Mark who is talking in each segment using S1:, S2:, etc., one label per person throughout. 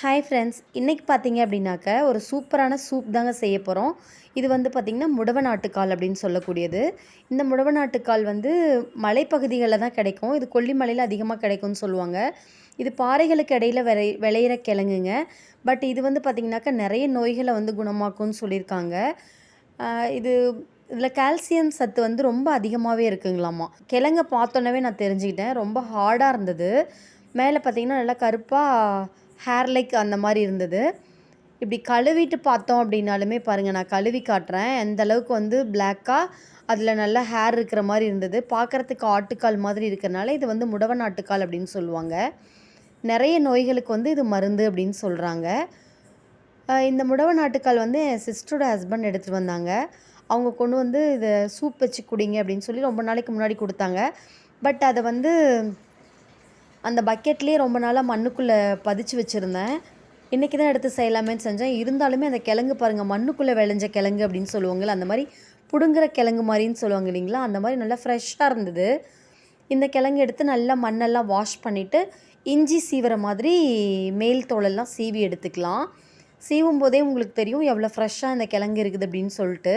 S1: Hi friends இன்றைக்கி பார்த்தீங்க அப்படின்னாக்க ஒரு சூப்பரான சூப் தாங்க செய்ய போகிறோம் இது வந்து பார்த்திங்கன்னா முடவ நாட்டுக்கால் அப்படின்னு சொல்லக்கூடியது. இந்த முடவ நாட்டுக்கால் வந்து மலைப்பகுதிகளில் தான் கிடைக்கும். இது கொல்லிமலையில் அதிகமாக கிடைக்கும்னு சொல்லுவாங்க. இது பாறைகளுக்கு இடையில் விளை விளையிற கிழங்குங்க. பட் இது வந்து பார்த்திங்கனாக்கா நிறைய நோய்களை வந்து குணமாக்கும்னு சொல்லியிருக்காங்க. இது இதில் கால்சியம் சத்து வந்து ரொம்ப அதிகமாகவே இருக்குங்களாமா. கிழங்கை பார்த்தோன்னே நான் தெரிஞ்சுக்கிட்டேன். ரொம்ப ஹார்டாக இருந்தது. மேலே பார்த்தீங்கன்னா நல்லா கருப்பாக ஹேர் லைக் அந்த மாதிரி இருந்தது. இப்படி கழுவிட்டு பார்த்தோம் அப்படின்னாலுமே பாருங்கள் நான் கழுவி காட்டுறேன். எந்த அளவுக்கு வந்து பிளாக்காக அதில் நல்லா ஹேர் இருக்கிற மாதிரி இருந்தது. பார்க்குறதுக்கு ஆட்டுக்கால் மாதிரி இருக்கிறனால இது வந்து முடவ நாட்டுக்கால் அப்படின்னு சொல்லுவாங்க. நிறைய நோய்களுக்கு வந்து இது மருந்து அப்படின்னு சொல்கிறாங்க இந்த முடவ நாட்டுக்கால் வந்து என் சிஸ்டரோட ஹஸ்பண்ட் எடுத்துகிட்டு வந்தாங்க. அவங்க கொண்டு வந்து இதை சூப் வச்சு குடிங்க அப்படின்னு சொல்லி ரொம்ப நாளைக்கு முன்னாடி கொடுத்தாங்க. பட் அதை வந்து அந்த பக்கெட்லேயே ரொம்ப நாளாக மண்ணுக்குள்ளே பதிச்சு வச்சுருந்தேன். இன்றைக்கி தான் எடுத்து செய்யலாமேன்னு செஞ்சேன். இருந்தாலுமே அந்த கிழங்கு பாருங்கள் மண்ணுக்குள்ளே விளைஞ்ச கிழங்கு அப்படின்னு சொல்லுவாங்கள்ல அந்த மாதிரி புடுங்குற கிழங்கு மாதிரின்னு சொல்லுவாங்க இல்லைங்களா அந்த மாதிரி நல்லா ஃப்ரெஷ்ஷாக இருந்தது. இந்த கிழங்கு எடுத்து நல்லா மண்ணெல்லாம் வாஷ் பண்ணிவிட்டு இஞ்சி சீவுற மாதிரி மேல் தோலெல்லாம் சீவி எடுத்துக்கலாம். சீவும் போதே உங்களுக்கு தெரியும் எவ்வளோ ஃப்ரெஷ்ஷாக இந்த கிழங்கு இருக்குது அப்படின்னு சொல்லிட்டு.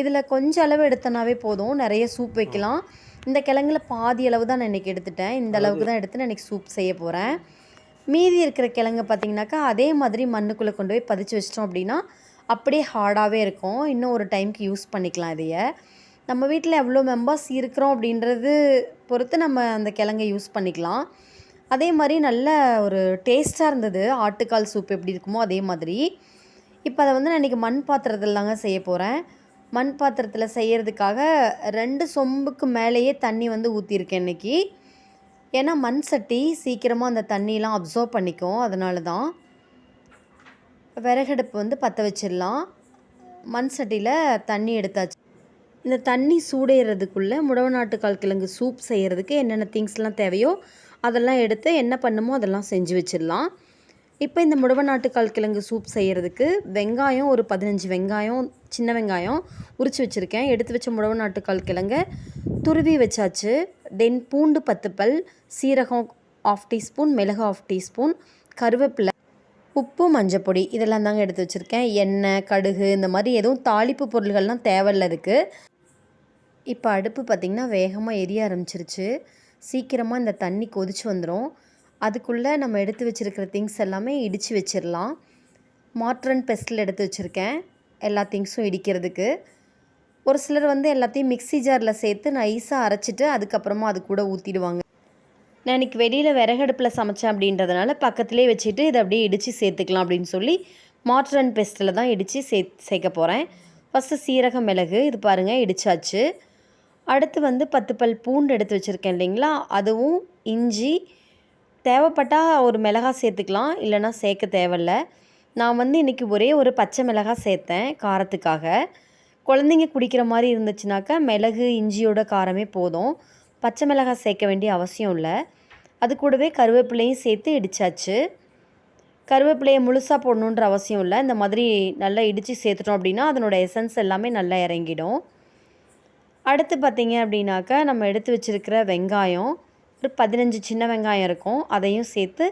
S1: இதில் கொஞ்சம் அளவு எடுத்தனாவே போதும் நிறைய சூப் வைக்கலாம். இந்த கிழங்குல பாதி அளவு தான் நான் இன்றைக்கி எடுத்துட்டேன். இந்த அளவுக்கு தான் எடுத்து நான் இன்றைக்கி சூப் செய்ய போகிறேன் மீதி இருக்கிற கிழங்கு பார்த்தீங்கன்னாக்கா அதே மாதிரி மண்ணுக்குள்ளே கொண்டு போய் பதிச்சு வச்சிட்டோம் அப்படின்னா அப்படியே ஹார்டாகவே இருக்கும். இன்னும் ஒரு டைம்க்கு யூஸ் பண்ணிக்கலாம் இதைய. நம்ம வீட்டில் எவ்வளோ மெம்பர்ஸ் இருக்கிறோம் அப்படின்றது பொறுத்து நம்ம அந்த கிழங்கை யூஸ் பண்ணிக்கலாம். அதே மாதிரி நல்ல ஒரு டேஸ்ட்டாக இருந்தது. ஆட்டுக்கால் சூப் எப்படி இருக்குமோ அதே மாதிரி. இப்போ அதை வந்து நான் இன்றைக்கி மண் பாத்திரத்தில் தாங்க செய்ய போகிறேன் மண் பாத்திரத்தில் செய்கிறதுக்காக ரெண்டு சொம்புக்கு மேலேயே தண்ணி வந்து ஊற்றிருக்கேன் இன்றைக்கி ஏன்னா மண் சட்டி சீக்கிரமாக அந்த தண்ணியெலாம் அப்சர்வ் பண்ணிக்கும். அதனால தான் விறகடுப்பு வந்து பற்ற வச்சிடலாம். மண் சட்டியில் தண்ணி எடுத்தாச்சு. இந்த தண்ணி சூடேறதுக்குள்ளே முடவ நாட்டுக்கால் கிழங்கு சூப் செய்கிறதுக்கு என்னென்ன திங்ஸ்லாம் தேவையோ அதெல்லாம் எடுத்து என்ன பண்ணுமோ அதெல்லாம் செஞ்சு வச்சிடலாம். இப்போ இந்த முடவ நாட்டுக்கால் கிழங்கு சூப் செய்கிறதுக்கு வெங்காயம் ஒரு பதினஞ்சு வெங்காயம் சின்ன வெங்காயம் உரித்து வச்சுருக்கேன். எடுத்து வச்ச முடவ நாட்டுக்கால் கிழங்கை துருவி வச்சாச்சு. தென் பூண்டு பத்து பல் சீரகம் ஆஃப் டீஸ்பூன் மிளகு ஆஃப் டீஸ்பூன் கருவேப்பிலை உப்பு மஞ்சப்பொடி இதெல்லாம் தாங்க எடுத்து வச்சுருக்கேன். எண்ணெய் கடுகு இந்த மாதிரி எதுவும் தாளிப்பு பொருள்கள்லாம் தேவையில்ல அதுக்கு. இப்போ அடுப்பு பார்த்திங்கன்னா வேகமாக எரிய ஆரம்பிச்சிருச்சு. சீக்கிரமாக இந்த தண்ணி கொதிச்சு வந்துடும் அதுக்குள்ளே நம்ம எடுத்து வச்சுருக்கிற திங்ஸ் எல்லாமே இடித்து வச்சிடலாம் மாட்ரன் பெஸ்டில் எடுத்து வச்சுருக்கேன். எல்லா திங்ஸும் இடிக்கிறதுக்கு. ஒரு சிலர் வந்து எல்லாத்தையும் மிக்ஸி ஜாரில் சேர்த்து நைஸாக அரைச்சிட்டு அதுக்கப்புறமா அது கூட ஊற்றிடுவாங்க நான் இன்றைக்கி வெளியில் விறகடுப்பில் சமைச்சேன் அப்படின்றதுனால பக்கத்துலேயே வச்சுட்டு இதை அப்படியே இடித்து சேர்த்துக்கலாம் அப்படின்னு சொல்லி மாட்ரன் பெஸ்ட்டில் தான் இடித்து சே சேர்க்க போகிறேன் ஃபஸ்ட்டு சீரக மிளகு இது பாருங்கள் இடித்தாச்சு அடுத்து வந்து பத்து பல் பூண்டு எடுத்து வச்சுருக்கேன் இல்லைங்களா? அதுவும் இஞ்சி தேவைப்பட்டால் ஒரு மிளகாய் சேர்த்துக்கலாம் இல்லைன்னா சேர்க்க தேவையில்ல. நான் வந்து இன்றைக்கி ஒரே ஒரு பச்சை மிளகாய் சேர்த்தேன் காரத்துக்காக. குழந்தைங்க குடிக்கிற மாதிரி இருந்துச்சுனாக்கா மிளகு இஞ்சியோட காரமே போதும். பச்சை மிளகாய் சேர்க்க வேண்டிய அவசியம் இல்லை. அது கூடவே கருவேப்பிலையும் சேர்த்து இடித்தாச்சு கருவேப்பிலையை முழுசாக போடணுன்ற அவசியம் இல்லை. இந்த மாதிரி நல்லா இடித்து சேர்த்துட்டோம் அப்படின்னா அதனோட எசன்ஸ் எல்லாமே நல்லா இறங்கிடும். அடுத்து பார்த்திங்க அப்படின்னாக்கா நம்ம எடுத்து வச்சுருக்கிற வெங்காயம் ஒரு பதினஞ்சு சின்ன வெங்காயம் இருக்கும். அதையும் சேர்த்து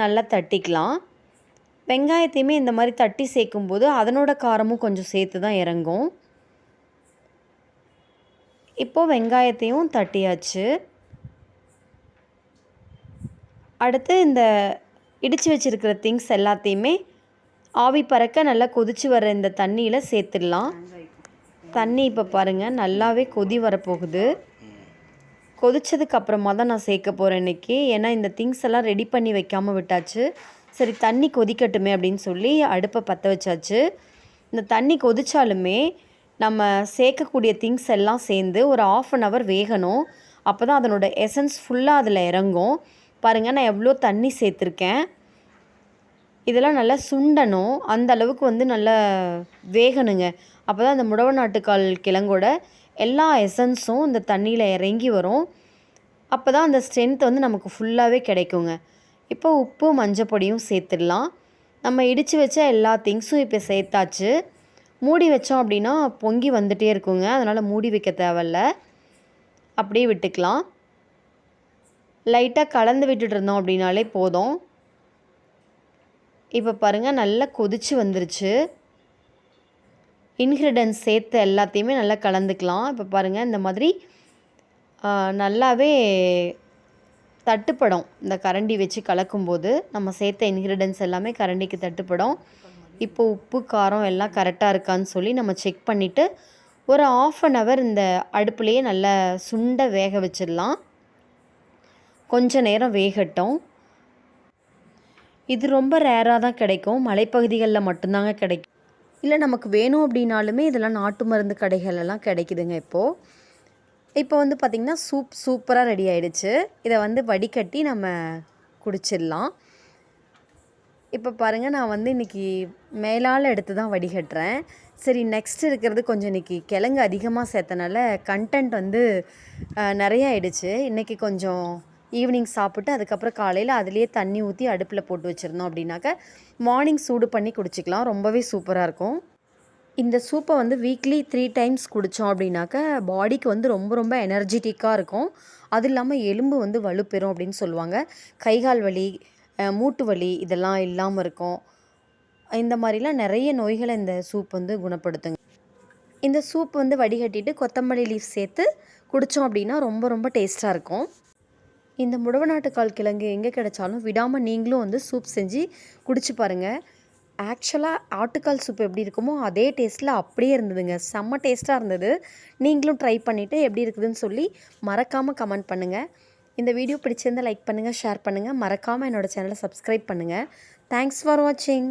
S1: நல்லா தட்டிக்கலாம். வெங்காயத்தையுமே இந்த மாதிரி தட்டி சேர்க்கும்போது அதனோட காரமும் கொஞ்சம் சேர்த்து தான் இறங்கும். இப்போது வெங்காயத்தையும் தட்டியாச்சு. அடுத்து இந்த இடித்து வச்சுருக்கிற திங்ஸ் எல்லாத்தையுமே ஆவி பறக்க நல்லா கொதிச்சு வர இந்த தண்ணியில் சேர்த்துடலாம். தண்ணி இப்போ பாருங்கள் நல்லாவே கொதி வரப்போகுது. கொதிச்சதுக்கு அப்புறமா தான் நான் சேர்க்க போகிறேன் இன்றைக்கி ஏன்னா இந்த திங்ஸ் எல்லாம் ரெடி பண்ணி வைக்காமல் விட்டாச்சு. சரி தண்ணி கொதிக்கட்டுமே அப்படின்னு சொல்லி அடுப்பை பற்ற வச்சாச்சு. இந்த தண்ணி கொதிச்சாலுமே நம்ம சேர்க்கக்கூடிய திங்ஸ் எல்லாம் சேர்ந்து ஒரு ஆஃப் அன் ஹவர் வேகணும். அப்போ தான் அதனோட எசன்ஸ் ஃபுல்லாக அதில் இறங்கும். பாருங்கள் நான் எவ்வளோ தண்ணி சேர்த்துருக்கேன். இதெல்லாம் நல்லா சுண்டணும். அந்த அளவுக்கு வந்து நல்லா வேகணுங்க. அப்போ தான் அந்த முடவ நாட்டுக்கால் கிழங்கோட எல்லா எசன்ஸும் இந்த தண்ணியில் இறங்கி வரும். அப்போ தான் அந்த ஸ்ட்ரென்த் வந்து நமக்கு ஃபுல்லாகவே கிடைக்குங்க. இப்போ உப்பு மஞ்சப்பொடியும் சேர்த்துடலாம். நம்ம இடித்து வச்ச எல்லா திங்ஸும் இப்போ சேர்த்தாச்சு. மூடி வச்சோம் அப்படின்னா பொங்கி வந்துகிட்டே இருக்குங்க. அதனால் மூடி வைக்க தேவையில்ல. அப்படியே விட்டுக்கலாம். லைட்டாக கலந்து விட்டுட்டு இருந்தோம் அப்படின்னாலே போதும். இப்போ பாருங்கள் நல்லா கொதிச்சு வந்துருச்சு. இன்க்ரீடியன்ஸ் சேர்த்து எல்லாத்தையுமே நல்லா கலந்துக்கலாம். இப்போ பாருங்கள் இந்த மாதிரி நல்லாவே தட்டுப்படும். இந்த கரண்டி வச்சு கலக்கும்போது நம்ம சேர்த்த இன்க்ரீடியன்ஸ் எல்லாமே கரண்டிக்கு தட்டுப்படும். இப்போ உப்பு காரம் எல்லாம் கரெக்டாக இருக்கான்னு சொல்லி நம்ம செக் பண்ணிவிட்டு ஒரு ஆஃப் அன் ஹவர் இந்த அடுப்புலேயே நல்லா சுண்ட வேக வச்சிடலாம். கொஞ்ச நேரம் வேகட்டும். இது ரொம்ப ரேராக தான் கிடைக்கும். மலைப்பகுதிகளில் மட்டும்தாங்க கிடைக்கும். இல்லை நமக்கு வேணும் அப்படின்னாலுமே இதெல்லாம் நாட்டு மருந்து கடைகள் எல்லாம் கிடைக்குதுங்க இப்போது இப்போ வந்து பார்த்திங்கன்னா சூப் சூப்பராக ரெடி ஆயிடுச்சு. இதை வந்து வடிகட்டி நம்ம குடிச்சிடலாம். இப்போ பாருங்கள் நான் வந்து இன்றைக்கி மேலால் எடுத்து தான் வடிகட்டுறேன். சரி நெக்ஸ்ட் இருக்கிறது கொஞ்சம் இன்றைக்கி கிழங்கு அதிகமாக சேர்த்தனால கண்டென்ட் வந்து நிறைய ஆயிடுச்சு. இன்றைக்கி கொஞ்சம் ஈவினிங் சாப்பிட்டு அதுக்கப்புறம் காலையில் அதிலேயே தண்ணி ஊற்றி அடுப்பில் போட்டு வச்சுருந்தோம் அப்படின்னாக்க மார்னிங் சூடு பண்ணி குடிச்சிக்கலாம். ரொம்பவே சூப்பராக இருக்கும். இந்த சூப்பை வந்து வீக்லி த்ரீ டைம்ஸ் குடித்தோம் அப்படின்னாக்க பாடிக்கு வந்து ரொம்ப ரொம்ப எனர்ஜெட்டிக்காக இருக்கும். அது இல்லாமல் எலும்பு வந்து வலுப்பெறும் அப்படின்னு சொல்லுவாங்க. கைகால் வலி மூட்டு வலி இதெல்லாம் இல்லாமல் இருக்கும். இந்த மாதிரிலாம் நிறைய நோய்களை இந்த சூப் வந்து குணப்படுத்துங்க. இந்த சூப் வந்து வடிகட்டிட்டு கொத்தமல்லி லீஃப் சேர்த்து குடித்தோம் அப்படின்னா ரொம்ப ரொம்ப டேஸ்ட்டாக இருக்கும். இந்த முடவநாட்டுக்கால் கிழங்கு எங்கே கிடைச்சாலும் விடாமல் நீங்களும் வந்து சூப் செஞ்சு குடிச்சு பாருங்கள் ஆக்சுவலாக ஆட்டுக்கால் சூப் எப்படி இருக்குமோ அதே டேஸ்ட்டில் அப்படியே இருந்ததுங்க. செம்ம டேஸ்ட்டாக இருந்தது. நீங்களும் ட்ரை பண்ணிவிட்டு எப்படி இருக்குதுன்னு சொல்லி மறக்காமல் கமெண்ட் பண்ணுங்கள் இந்த வீடியோ பிடிச்சிருந்தால் லைக் பண்ணுங்கள் ஷேர் பண்ணுங்கள் மறக்காமல் என்னோட சேனலை சப்ஸ்கிரைப் பண்ணுங்கள் தேங்க்ஸ் ஃபார் வாட்சிங்